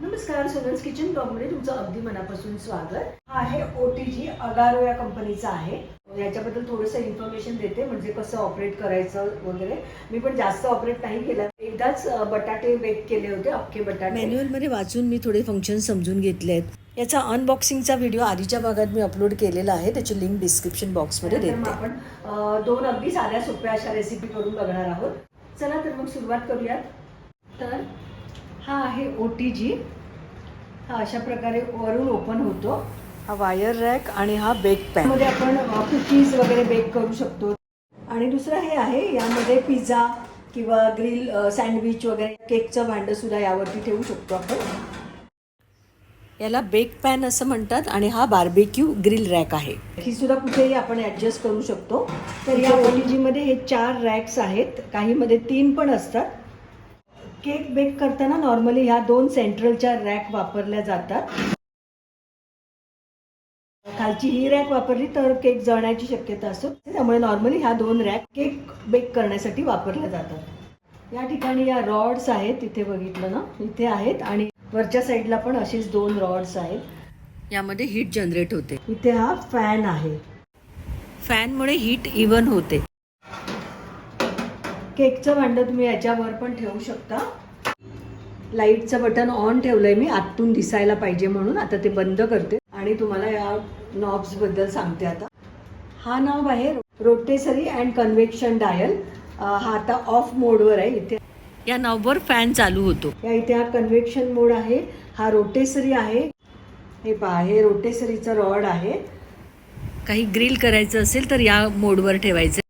नमस्कार सोनल्स किचन ब्लॉगमध्ये तुमचं अगदी मनापासून स्वागत. हा आहे ओ टी जी अगारो या कंपनीचा आहे. याच्याबद्दल थोडंसं इन्फॉर्मेशन देते म्हणजे कसं ऑपरेट करायचं वगैरे. मी पण जास्त ऑपरेट नाही केलं. एकदाच बटाटे बेक केले होते अख्खे बटाटे. मॅन्युअलमध्ये वाचून मी थोडे फंक्शन समजून घेतले आहेत. याचा अनबॉक्सिंगचा व्हिडिओ आधीच्या भागात मी अपलोड केलेला आहे. त्याची लिंक डिस्क्रिप्शन बॉक्समध्ये देते. आपण दोन अगदी साध्या सोप्या अशा रेसिपी करून बघणार आहोत. चला तर मग सुरुवात करूयात. तर हा आहे ओ टी जी हा अशा प्रकारे वरून ओपन होतो. हा वायर रॅक आणि हा बेक पॅनमध्ये आपण कुकीज वगैरे बेक करू शकतो. आणि दुसरं हे आहे यामध्ये पिझ्झा किंवा ग्रिल सँडविच वगैरे केकचं भांडं सुद्धा यावरती ठेवू शकतो आपण. याला बेक पॅन असं म्हणतात आणि हा बार्बेक्यू ग्रिल रॅक आहे. ही सुद्धा कुठेही आपण ॲडजस्ट करू शकतो. तर या ओ टी जीमध्ये हे चार रॅक्स आहेत. काहीमध्ये तीन पण असतात. केक बेक करताना नॉर्मली ह्या दोन सेंट्रलच्या रॅक वापरल्या जातात. खालची ही रॅक वापरली तर केक जळण्याची शक्यता असतो. त्यामुळे नॉर्मली ह्या दोन रॅक केक बेक करण्यासाठी वापरल्या जातात. या ठिकाणी या रॉड्स आहेत तिथे बघितलं ना? इथे आहेत आणि वरच्या साईडला पण अशीच दोन रॉड्स आहेत. यामध्ये हीट जनरेट होते. इथे हा फॅन आहे. फॅनमुळे हीट इवन होते. केकचं भांडं तुम्ही याच्यावर पण ठेवू शकता. लाईटचं बटन ऑन ठेवलंय मी आतून दिसायला पाहिजे म्हणून. आता ते बंद करते. आणि तुम्हाला या नॉब्सबद्दल सांगते आता. हा नॉब आहे रोटेसरी अँड कन्व्हेक्शन डायल हा आता ऑफ मोडवर आहे. इथे या नॉबवर फॅन चालू होतो. या इथे हा कन्व्हेक्शन मोड आहे. हा रोटेसरी आहे. हे पहा हे रोटेसरीचं रॉड आहे. काही ग्रिल करायचं असेल तर या मोडवर ठेवायचं.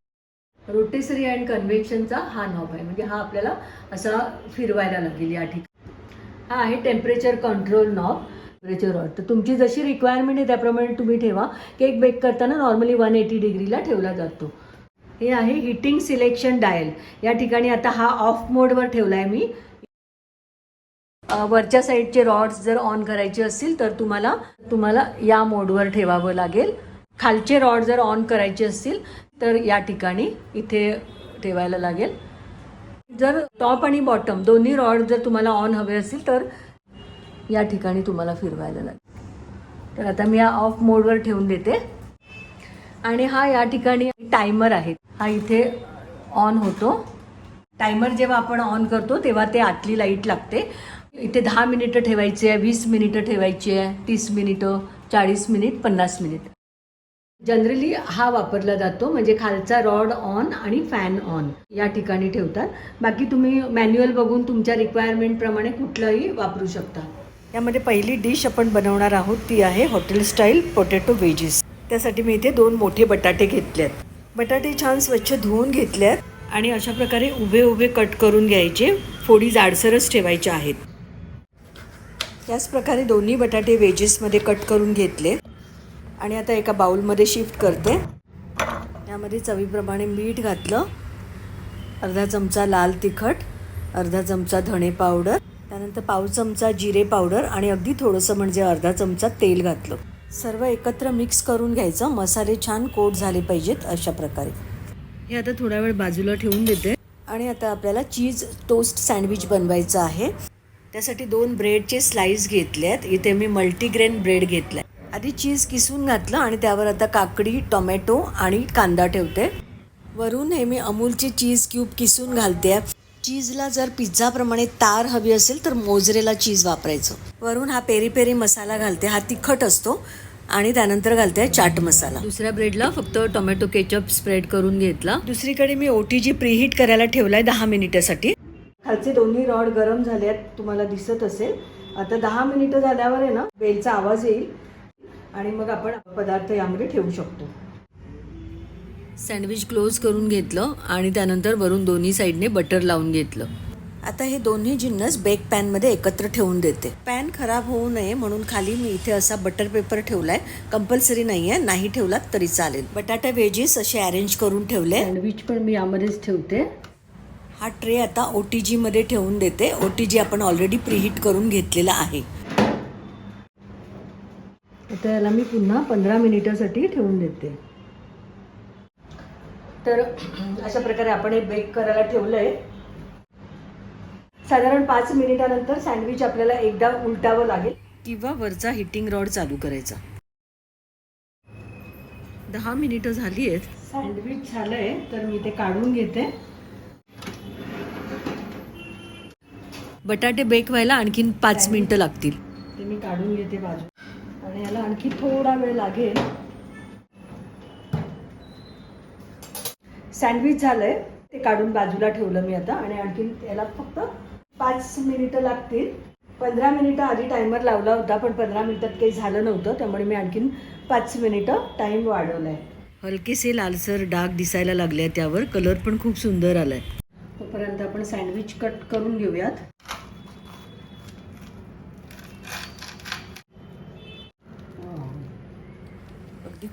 रोटेसरी अँड कन्व्हेक्शनचा हा नॉब आहे. म्हणजे हा आपल्याला असा फिरवायला लागेल या ठिकाणी. हा आहे temperature control knob temperature rod तर तुमची जशी रिक्वायरमेंट आहे त्याप्रमाणे तुम्ही ठेवा केक बेक करताना नॉर्मली वन एटी डिग्रीला ठेवला जातो. हे आहे हिटिंग सिलेक्शन डायल या ठिकाणी आता हा ऑफ मोडवर ठेवला आहे मी. वरच्या साईडचे रॉड्स जर ऑन करायचे असतील तर तुम्हाला तुम्हाला या मोडवर ठेवावं लागेल. खालचे रॉड जर ऑन करायचे असतील तर या ठिकाणी इथे ठेवायला लागेल. जर टॉप आणि बॉटम दोन्ही रॉड जर तुम्हाला ऑन हवे असतील तर या ठिकाणी तुम्हाला फिरवायला लागेल. तर आता मी या ऑफ मोडवर ठेवून देते. आणि हा या ठिकाणी टायमर आहे. हा इथे ऑन होतो. टायमर जेव्हा आपण ऑन करतो तेव्हा ते आतली लाइट लागते. इथे दहा मिनिटं ठेवायची आहे वीस मिनिटं ठेवायची आहे तीस मिनिटं चाळीस मिनिट पन्नास मिनिट. जनरली हा वापरला जातो म्हणजे खालचा रॉड ऑन आणि फॅन ऑन या ठिकाणी ठेवतात. बाकी तुम्ही मॅन्युअल बघून तुमच्या रिक्वायरमेंटप्रमाणे कुठलंही वापरू शकता. यामध्ये पहिली डिश आपण बनवणार आहोत ती आहे हॉटेल स्टाईल पोटॅटो वेजीस त्यासाठी मी इथे दोन मोठे बटाटे घेतले आहेत बटाटे छान स्वच्छ धुवून घेतले आहेत आणि अशा प्रकारे उभे उभे कट करून घ्यायचे. फोडी जाडसरच ठेवायच्या आहेत. त्याच प्रकारे दोन्ही बटाटे वेजेसमध्ये कट करून घेतले. आणि आता एका बाउलमध्ये शिफ्ट करते. यामध्ये चवीप्रमाणे मीठ घातलं. अर्धा चमचा लाल तिखट अर्धा चमचा धणे पावडर त्यानंतर पाव चमचा जिरे पावडर आणि अगदी थोडंसं म्हणजे अर्धा चमचा तेल घातलं. सर्व एकत्र मिक्स करून घ्यायचं. मसाले छान कोट झाले पाहिजेत अशा प्रकारे. हे आता थोडा वेळ बाजूला ठेवून देते. आणि आता आपल्याला चीज टोस्ट सँडविच बनवायचं आहे. त्यासाठी दोन ब्रेडचे स्लाईस घेतले आहेत इथे मी मल्टीग्रेन ब्रेड घेतला आधी चीज किसून घातलं आणि त्यावर आता काकडी टोमॅटो आणि कांदा ठेवते. वरून हे मी अमूलची चीज क्यूब किसून घालते. चीजला जर पिझ्झाप्रमाणे तार हवी असेल तर मोजरेला चीज वापरायचं. वरून हा पेरी पेरी मसाला घालते. हा तिखट असतो आणि त्यानंतर घालते चाट मसाला. दुसऱ्या ब्रेडला फक्त टोमॅटो केचप स्प्रेड करून घेतला. दुसरीकडे मी ओटीजी प्रीहीट करायला ठेवलाय दहा मिनिटासाठी. खालचे दोन्ही रॉड गरम झाले आहेत तुम्हाला दिसत असेल. आता दहा मिनिटं झाल्यावर आहे ना बेलचा आवाज येईल. आणि मग आपण पदार्थ यामध्ये ठेवू शकतो. सँडविच क्लोज करून घेतलं आणि त्यानंतर वरून दोन्ही साईडने बटर लावून घेतलं. आता हे दोन्ही जिन्नस बेक पॅनमध्ये एकत्र ठेवून देते. पॅन खराब होऊ नये म्हणून खाली मी इथे असा बटर पेपर ठेवलाय. कंपल्सरी नाही आहे नाही ठेवलात तरी चालेल. बटाटा वेजीस असे अरेंज करून ठेवले. सँडविच पण मी यामध्येच ठेवते. हा ट्रे आता ओ टी जीमध्ये ठेवून देते. ओ टी जी आपण ऑलरेडी प्रीहीट करून घेतलेला आहे. आता याला मी पुन्हा पंधरा मिनिटासाठी ठेवून देते. तर अशा प्रकारे आपण हे बेक करायला ठेवलं आहे साधारण पाच मिनिटानंतर सँडविच आपल्याला एकदा उलटावं लागेल. किंवा वरचा हिटिंग रॉड चालू करायचा. दहा मिनिटं झाली आहेत. सँडविच झालंय तर मी ते काढून घेते. बटाटे बेक व्हायला आणखीन पाच मिनिटं लागतील. ते मी काढून घेते बाजू आणि याला आणखी थोडा वेळ लागेल. सँडविच झालंय. ते काढून बाजूला ठेवलं मी आता आणि आणखीन याला फक्त पाच मिनिटं लागतील. पंधरा मिनिटं आधी टायमर लावला होता पण पंधरा मिनिटात काही झालं नव्हतं त्यामुळे मी आणखीन पाच मिनिटं टाईम वाढवलाय. हलकेसे लालसर डाग दिसायला लागले त्यावर. कलर पण खूप सुंदर आलाय. तोपर्यंत आपण सँडविच कट करून घेऊयात.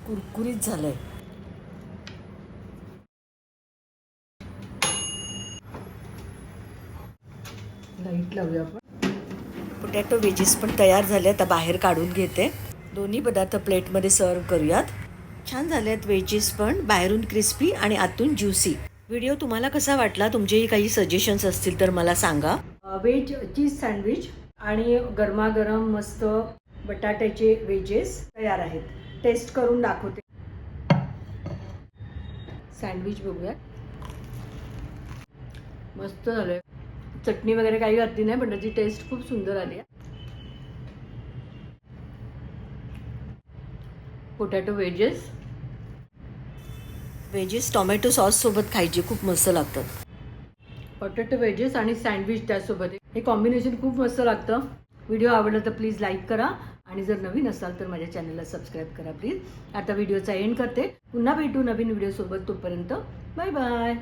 कुरकुरीत झालंय. लाइट लावूया आपण. पोटॅटो वेजेस पण तयार झाले आता बाहेर काढून घेते. दोन्ही पदार्थ प्लेटमध्ये सर्व करूयात. छान झाले आहेत वेजेस पण. बाहेरून क्रिस्पी आणि आतून ज्युसी व्हिडिओ तुम्हाला कसा वाटला? तुमचेही काही सजेशन्स असतील तर मला सांगा. व्हेज चीज सँडविच आणि गरमागरम मस्त बटाट्याचे वेजेस तयार आहेत. टेस्ट करून दाखवते. सँडविच बघूया मस्त झालंय. चटणी वगैरे काही घातली नाही पण त्याची टेस्ट खूप सुंदर आली आहे. Potato wedges wedges tomato sauce सोबत खायचे खूप मस्त लागतात. पोटॅटो वेजेस आणि सँडविच त्यासोबत. हे कॉम्बिनेशन खूप मस्त लागतं. व्हिडिओ आवडला तर प्लीज लाईक करा. आणि जर नवीन असाल तर माझ्या चॅनलला सबस्क्राईब करा प्लीज आता व्हिडिओचा एंड करते. पुन्हा भेटू नवीन व्हिडिओसोबत तोपर्यंत बाय बाय